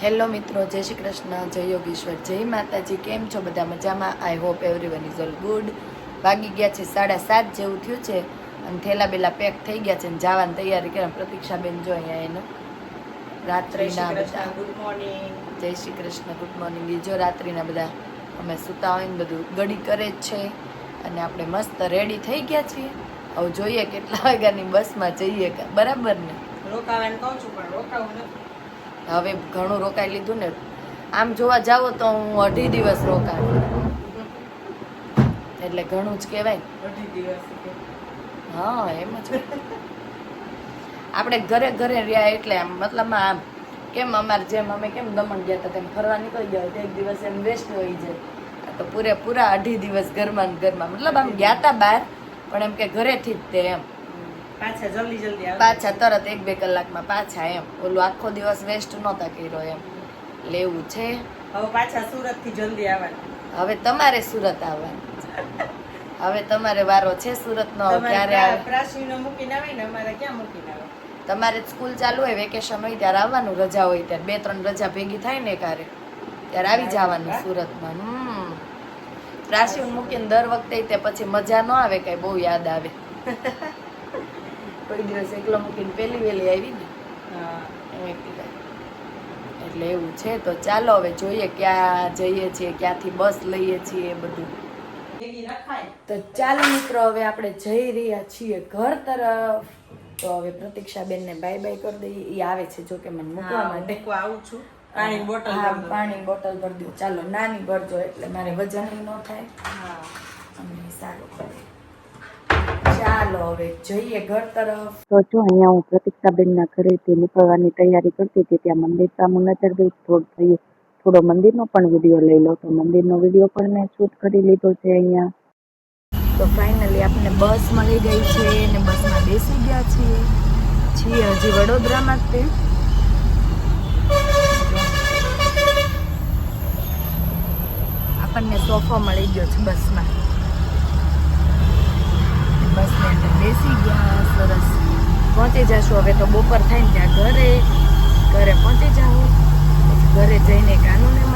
Hello મિત્રો જય શ્રી કૃષ્ણ જય યોગેશ્વર જય માતાજી કેમ છો બધા મજામાં? I hope everyone is all good વાગી ગયા છે સાડા સાત જેવું થયું છે અને થેલા બેલા પેક થઈ ગયા છે અને જવાની તૈયારી કરે. પ્રતીક્ષાબેન જો અહીંયા એનું રાત્રિના બધા. ગુડ મોર્નિંગ જય શ્રી કૃષ્ણ ગુડ મોર્નિંગ જો રાત્રિના બધા અમે સૂતા હોય ને બધું ગડી કરે જ છે અને આપણે મસ્ત રેડી થઈ ગયા છીએ. હવે જોઈએ કેટલા વાગ્યાની બસમાં જઈએ. બરાબર ને? રોકાવાનું કહું છું પણ રોકાવું નથી. હવે ઘણું રોકાઈ લીધું ને. આમ જોવા જાવ તો હું અઢી દિવસ રોકાઈ. એટલે ઘણું જ કહેવાય. અઢી દિવસ કે? હા એમ જ. આપણે ઘરે ઘરે રહ્યા એટલે આમ મતલબ આમ કેમ અમારે જેમ અમે કેમ દમણ ગયા હતા તેમ ફરવા નીકળી ગયા એક દિવસ એમ વેસ્ટ હોઈ જાય તો પૂરેપૂરા અઢી દિવસ ઘરમાં ઘરમાં. મતલબ આમ ગયા હતા બહાર પણ એમ કે ઘરેથી જ તે એમ. પાછા જલ્દી જલ્દી પાછા તરત એક બે કલાકમાં પાછા એમ. ઓલું આખો દિવસ વેસ્ટ નહોતા કર્યો એમ. લેવું છે. હવે પાછા સુરતથી જલ્દી આવવાનું. હવે તમારે સુરત આવવાનું. હવે તમારે વારો છે સુરતનો ક્યારે આવે? પ્રાસીનો મૂકીને આવે ને અમારે ક્યાં મૂકીને આવે? તમારે સ્કૂલ ચાલુ હોય વેકેશન હોય ત્યારે આવવાનું રજા હોય ત્યારે. બે ત્રણ રજા ભેગી થાય ને કારે. ત્યારે આવી જવાનું સુરતમાં. હમ. પ્રાચીન મૂકીને દર વખતે તે પછી મજા ન આવે કઈ બહુ યાદ આવે. કોઈ દિવસ એકલો મૂકીને પહેલી વેલી આવી ને. એટલે એવું છે તો ચાલો હવે જોઈએ ક્યાં જઈએ છીએ ક્યાંથી બસ લઈએ છીએ બધું. તો ચાલો મિત્રો હવે આપણે જઈ રહ્યા છીએ ઘર તરફ. તો હવે પ્રતીક્ષાબેનને બાય બાય કરી દઈએ. એ આવે છે જો કે મને મૂકવા માટે. આવું છું. પાણી બોટલ હા પાણી બોટલ ભરી દો ચાલો નાની ભરજો એટલે મારે વજન ન થાય. હા. અને સારું પડે. ચાલો હવે જઈએ ઘર તરફ. તો જો અહીંયા હું પ્રતિક્ષાબેનના ઘરેથી નીકળવાની તૈયારી કરતી હતી ત્યાં મંદિર સામુ નજર ગઈ થોડું થયું થોડો મંદિરનો પણ વીડિયો લઈ લો તો મંદિરનો વીડિયો પણ મેં શૂટ કરી લીધો છે અહીંયા. તો ફાઇનલી આપણને બસ મળી ગઈ છે અને બસમાં બેસી ગયા છીએ. છીએ હજી વડોદરામાં જ તે. આપણને સોફો મળી ગયો છે બસમાં. બસની અંદર બેસી ગયા, સરસ. પહોંચી જશું. હવે તો બપોર થાય ને ત્યાં ઘરે. ઘરે પહોંચી જાઉં. ઘરે જઈને કાનુને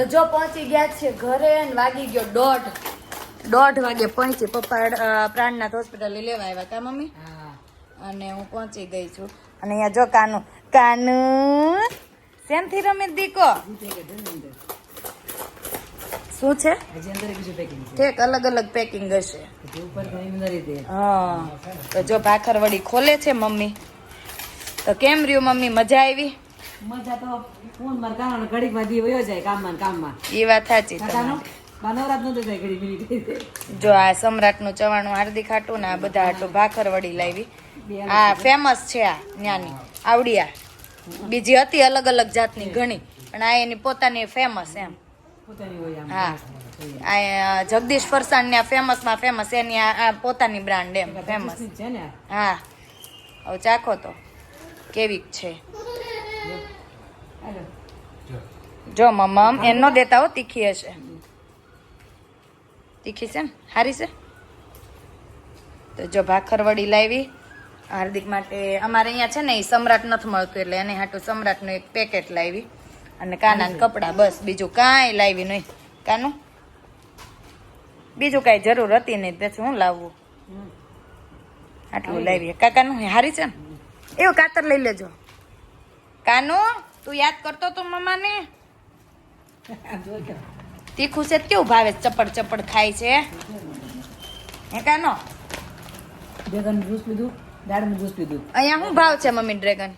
તો જો પહોંચી ગયા છે ઘરે અને વાગી ગયો દોઢ. દોઢ વાગે પહોંચી પપ્પા પ્રાણનાથ હોસ્પિટલે લેવા આવ્યા કા મમ્મી? અને હું પહોંચી ગઈ છું. અને અહીંયા જો કાનુ કાનુ શેનથી રમે દીકો? શું છે? ઠેક અલગ અલગ પેકિંગ હશે. હા. તો જો ભાખર વડી ખોલે છે મમ્મી. તો કેમ રહ્યું મમ્મી? મજા આવી? મજા તો ફોન માર ઘડીકમાં દી વયો જાય કામમાં કામમાં. એ વાત સાચી જો આ સમ્રાટનું ચવાણું હાર્દિક હાટું ને આ બધા હાટું ભાખર વડી લાવી. આ ફેમસ છે આ ત્યાંની આવડિયા. બીજી હતી અલગ અલગ જાતની ઘણી પણ આ એની પોતાની ફેમસ એમ. હા. આ જગદીશ ફરસાણ ને ફેમસમાં ફેમસ એની આ પોતાની બ્રાન્ડ એમ ફેમસ ને. હા. હવે ચાખો તો. કેવી છે. જો. મમ્મ એમ ન દેતા હો તીખી હશે. તીખી છે? સારી છે? તો જો ભાખરવડી લાવી. હાર્દિક માટે અમારે અહીંયા છે ને એ સમ્રાટ નથી મળતું એટલે એને હાટું સમ્રાટનું એક પેકેટ લાવી. અને કાના કપડાં બસ બીજું કાંઈ લાવી નહીં. કાનું? બીજું કાંઈ જરૂર હતી નહીં પછી હું લાવવું? આટલું લાવીએ. કાકાનું હારી છે ને? એવું કાતર લઈ લેજો. કાનુ? તું યાદ કરતો તો મમ્માને? તીખું છે કેવું ભાવે ચપડ ચપડ ખાય છે? હે કાનો? ડ્રેગન જ્યુસ પીધું દાળનું જ્યુસ પીધું. અહીંયા શું ભાવ છે મમ્મી ડ્રેગન?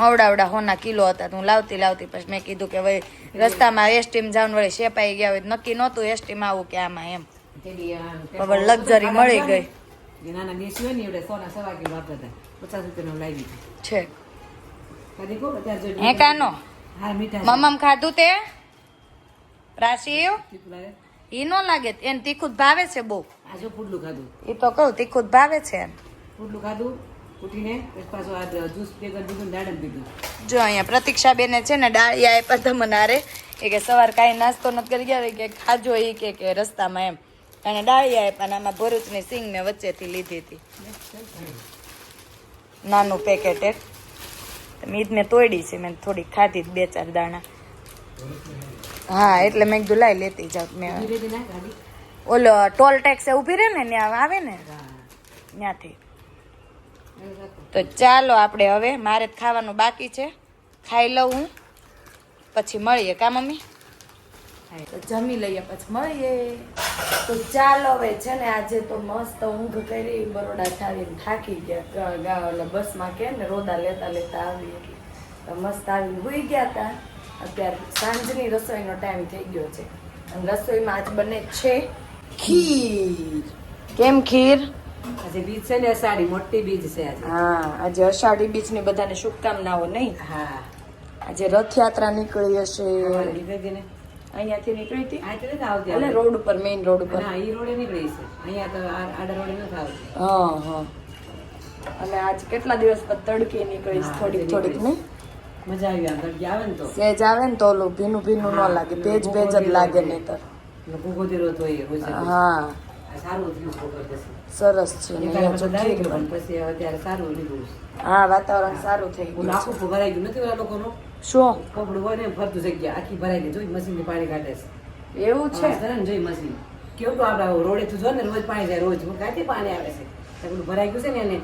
અવડાવડા હોના કિલો હતા તો હું લાવતી લાવતી પછી મેં કીધું કે ભાઈ રસ્તામાં એસટીમ જવાનું વળી શેપાઈ ગયા હોય નક્કી નહોતું એસટીમાં આવું કે આમાં એમ. luxury મળી ગઈ. જે નાના દેશી હોય ને એવડે સોના સવા કિલો આપતા હતા પચાસ રૂપિયાનો લાવી છે કદી કહો અત્યારે જોઈ હે કાનો હા મીઠા મમ્મમ ખાધું તે રાશિવ ઈ ન લાગે એને તીખું જ ભાવે છે બહુ આ જો પુડલું ખાધું એ તો કહું તીખું જ ભાવે છે એમ પુડલું ખાધું ઉઠીને પછી આ જ્યુસ પીધું ને દાડમ પીધું જો અહીંયા પ્રતીક્ષા બેને છે ને ડાળિયા આપ્યા તમને હારે એ કે સવાર કાંઈ નાસ્તો નથી કરી ગયા કે ખાજો એ કે કે રસ્તામાં એમ અને ડાળિયા આપ્યા અને આમાં ભરૂચની સિંગ મેં વચ્ચેથી લીધી હતી. નાનું પેકેટ એક. ઈદ મેં તોડી છે મેં થોડી ખાધી બે ચાર દાણા. હા એટલે મેં કીધું લાઈ લેતી જાઉં મેં ઓલો ટોલ ટેક્સ ઊભી રહે ને ત્યાં આવે ને? ત્યાંથી તો ચાલો આપણે હવે મારે જ ખાવાનું બાકી છે. ખાઈ લઉં હું. પછી મળીએ કા મમ્મી? તો જમી લઈએ પછી મળીએ. તો ચાલો હવે છે ને આજે તો મસ્ત ઊંઘ કરી બરોડા ચાલીને થાકી ગયા. એટલે બસમાં કે ને રોદા લેતા લેતા આવી એટલે તો મસ્ત આવીને ભૂઈ ગયા હતા અત્યારે સાંજની રસોઈનો ટાઈમ થઈ ગયો છે. અને રસોઈમાં આજ બને છે ખીર. કેમ ખીર? આજે બીજ છે ને અષાઢી મોટી બીજ છે આજે. હા આજે અષાઢી બીજની બધાને શુભકામનાઓ નહીં? હા. આજે રથયાત્રા નીકળી હશે. અહીંયાથી નીકળી હતી. એટલે રોડ ઉપર મેઇન રોડ ઉપર. ઈ રોડે નીકળી છે. અહીંયા તો આડા રોડે નથી આવતી હા હા. અને આજ કેટલા દિવસ પછી તડકી નીકળી થોડીક થોડીક ને મજા આવી આ તડકી. આવે ને તો. સેજ આવે ને તો ઓલું ભીનું ભીનું ન લાગે. ભેજ ભેજ જ લાગે નહીતર. એટલે ભૂખો દીરો તો એ હા. સરસ છે પછી હવે સારું લીધું હા વાતાવરણ સારું થઈ ગયું આખું ભરાઈ ગયું નથી ઓલા લોકોનું. શું? કપડું હોય ને ફરતું જગ્યા આખી ભરાઈ ગઈ. જોઈ મશીન પાણી કાઢે છે. એવું છે? ને જોઈ મશીન કેવું તો આપડા રોડે તું જો ને રોજ પાણી જાય રોજ. કાંથી પાણી આવે છે? તો પેલું ભરાઈ ગયું છે ને એને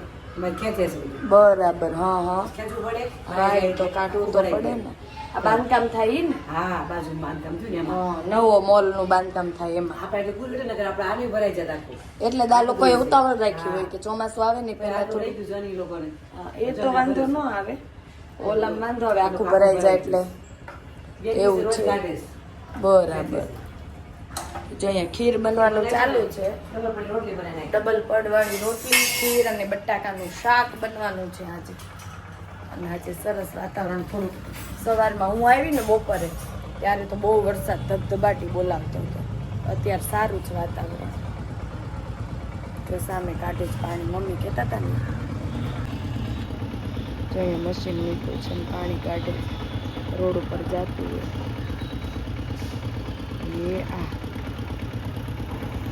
ખેંચે છે બરાબર હા હા. ખેંચવું પડે હા એ તો કાઢવું તો પડે ને. આ બાંધકામ થાય ને? હા બાજુ બાંધકામ થયું ને એમાં. હા, નવો મોલનું બાંધકામ થાય એમાં. આપણે એટલે ગુલ નગર આપણે આવી ભરાઈ જતા આખું. એટલે દા લોકોએ ઉતાવળ રાખી હોય કે ચોમાસું આવે ને પેલા તો લોકોને. એ તો વાંધો ન આવે. ઓલા વાંધો હવે આખું ભરાઈ જાય એટલે એવું છે. બરાબર. જો અહીંયા ખીર બનવાનું ચાલુ છે. ડબલ પડવાળી રોટલી ખીર અને બટાકાનું શાક બનવાનું છે આજે. અને આજે સરસ વાતાવરણ થોડું સવારમાં હું આવી ને બપોરે ત્યારે તો બહુ વરસાદ ધબધબાટી બોલાવતો હતો. અત્યારે સારું છે વાતાવરણ. તો સામે કાઢે જ પાણી. મમ્મી કહેતા હતા ને જો અહીંયા મશીન મૂક્યું છે પાણી કાઢે રોડ ઉપર જાતું હોય. એ આ.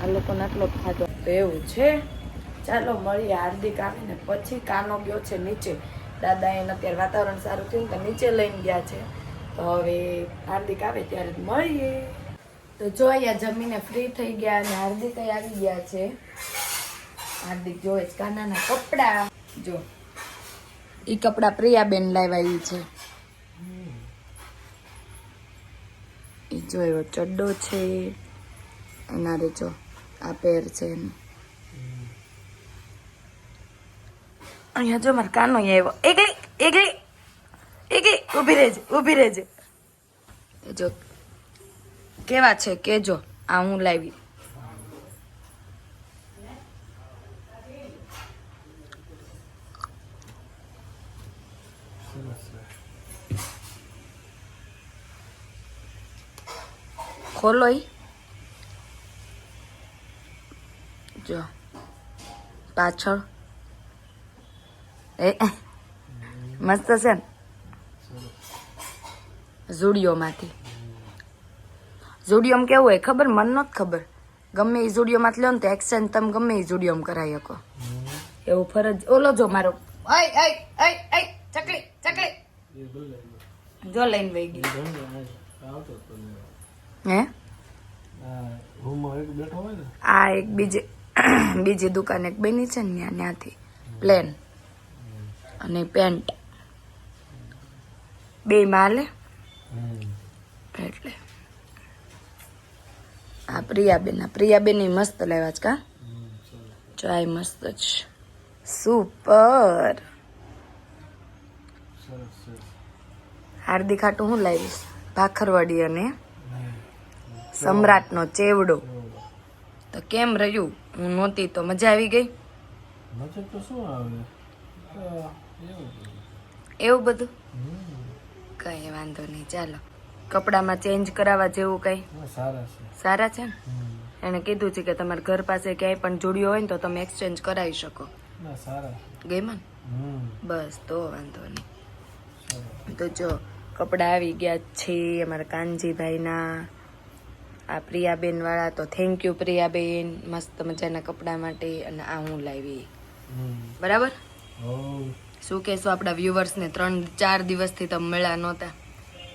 આ લોકોને આટલો ખાધો એવું છે. ચાલો મળીએ હાર્દિક આવીને. પછી કાનો ગયો છે નીચે. દાદા એને અત્યારે વાતાવરણ સારું થયું તો નીચે લઈને ગયા છે. તો હવે હાર્દિક આવે ત્યારે મળીએ. તો જો અહીંયા જમીને ફ્રી થઈ ગયા અને હાર્દિક આવી ગયા છે. હાર્દિક જોવે છે કાનાના કપડા. જો. ઈ કપડા પ્રિયાબેન લાવ્યા છે. એ જો એવો ચડ્ડો છે. એના રે જો આ પેર છે એનો. અહીંયા જો મારે કાનો આવ્યો. એકલી એકલી એકલી, ઊભી રહેજે ઊભી રહેજે. જો કેવા છે કેજો આ હું લાવી. ખોલો જો પાછળ એ મસ્ત છે ને ઝુડિયોમાંથી ઝુડિયોમાં કેવું હોય ખબર મન નથી ખબર ગમે એ ઝુડિયોમાંથી લો ને તો એક્સચેન્જ તમે ગમે એ ઝુડિયોમાં કરાવી શકો એવું ફરજ ઓલો જો મારો ચકલી ચકલી જો લઈને વહી ગઈ હે? આ એક બીજી બીજી દુકાન એક બની છે ને ત્યાં ત્યાંથી પ્લેન અને પેન્ટ બે માલે. એટલે. આ પ્રિયાબેન આ પ્રિયાબેન મસ્ત લેવા જ કા ચાય મસ્ત જ સુપર હાર્દિક હાટું હું લાવીશ? ભાખરવડી અને સમ્રાટનો ચેવડો. તો કેમ રહ્યું? હું નહોતી તો મજા આવી ગઈ? મજે તો શું આવે? એવું બધું? કઈ વાંધો નહીં ચાલો. કપડામાં ચેન્જ કરાવવા જેવું કઈ? સારા છે. ને? એણે કીધું છે કે તમારા ઘર પાસે ક્યાંય પણ જોડ્યો હોય ને તો તમે એક્સચેન્જ કરાવી શકો. ના સારા ગઈ ને? હમ. બસ તો વાંધો નહીં. તો જો કપડાં આવી ગયા છે અમારા કાનજીભાઈના. આ પ્રિયાબેનવાળા તો થેન્ક યુ પ્રિયાબેન મસ્ત મજાના કપડા માટે અને આ હું લાવી. બરાબર? શું કહેશો આપણા વ્યુઅર્સને ત્રણ ચાર દિવસથી તમે મળ્યા નહોતા.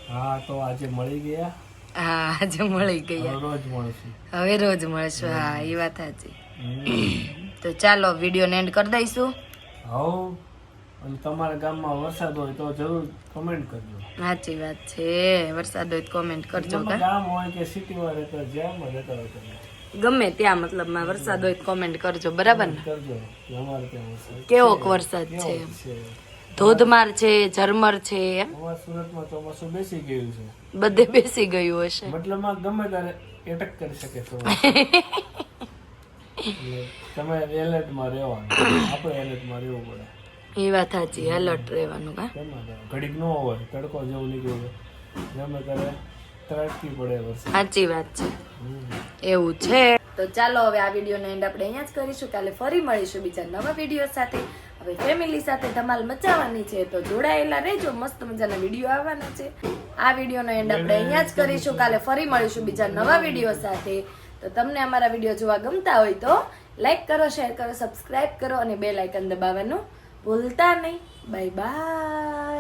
હા તો આજે મળી ગયા. હા આજે મળી ગયા. રોજ મળશું. હવે રોજ મળશું. હા એ વાત સાચી. તો ચાલો વિડીયોને એન્ડ કરી દઈશું. હવ અને તમારા ગામમાં વરસાદ હોય તો જરૂર કમેન્ટ કરજો. સાચી વાત છે. વરસાદ હોય તો કોમેન્ટ કરજો ગામ હોય કે સિટીમાં રહેતા જ્યાં રહેતા હોય ગમે ત્યાં મતલબમાં વરસાદ હોય તો કોમેન્ટ કરજો બરાબર ને? કરજો. અમારે ત્યાં વરસાદ કેવોક વરસાદ છે? ધોધમાર છે ઝરમર છે અમારા સુરતમાં ચોમાસું બેસી ગયું છે? બધે બેસી ગયું હશે. મતલબમાં ગમે ત્યારે એટક કરી શકે એટલે તમે એલર્ટમાં રહેવાનું. આપણે એલર્ટમાં રહેવું પડે. એ વાત સાચી એલર્ટ રહેવાનું કા? ઘડીક નો હોય તડકો જેવું નીકળ્યું ગમે ત્યારે તડકી પડે વરસાદ. સાચી વાત છે. એવું છે. તો ચાલો હવે આ વિડીયોનો એન્ડ આપણે અહીંયા જ કરીશું. કાલે ફરી મળીશું બીજા નવા વીડિયો સાથે. હવે ફેમિલી સાથે ધમાલ મચાવવાની છે તો જોડાયેલા રહેજો. મસ્ત મજાના વીડિયો આવવાના છે. આ વિડીયોનો એન્ડ આપણે અહીંયા જ કરીશું. કાલે ફરી મળીશું બીજા નવા વીડિયો સાથે. તો તમને અમારા વીડિયો જોવા ગમતા હોય તો લાઈક કરો શેર કરો સબસ્ક્રાઈબ કરો અને બે લાઇકન દબાવવાનું ભૂલતા નહીં. Bye bye